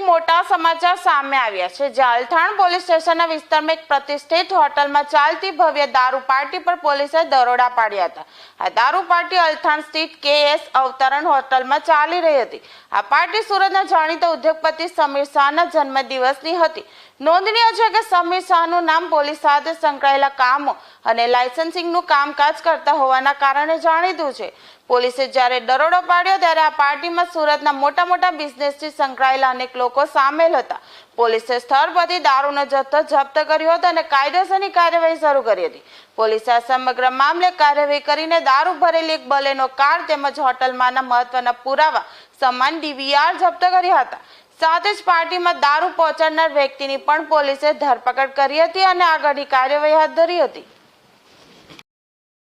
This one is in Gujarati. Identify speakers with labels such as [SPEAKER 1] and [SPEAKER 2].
[SPEAKER 1] મોટા સમાચાર સામે આવ્યા છે. એક હતા. સમીર શાહના જન્મદિવસની હતી. નોંધનીય છે કે સમીર શાહનું નામ પોલીસ સાથે સંકળાયેલા કામો અને લાયસન્સિંગનું કામકાજ કરતા હોવાના કારણે જાણીતું છે. પોલીસે જ્યારે દરોડો પાડ્યો ત્યારે આ પાર્ટીમાં સુરતના મોટા મોટા બિઝનેસથી સંકળાયેલા અનેક લોકો સામેલ હતા. પોલીસે સ્થળ પરથી દારૂનો જથ્થો જપ્ત કર્યો હતો અને કાયદેસરની કાર્યવાહી શરૂ કરી હતી. પોલીસે આ સમગ્ર મામલે કાર્યવાહી કરીને દારૂ ભરેલી એક બલેનો કાર તેમજ હોટલમાંના મહત્વના પુરાવા સમાન ડીવીઆર જપ્ત કર્યા હતા. સાથે જ પાર્ટીમાં દારૂ પહોંચાડનાર વ્યક્તિની પણ પોલીસે ધરપકડ કરી હતી અને આગળની કાર્યવાહી હાથ ધરી હતી.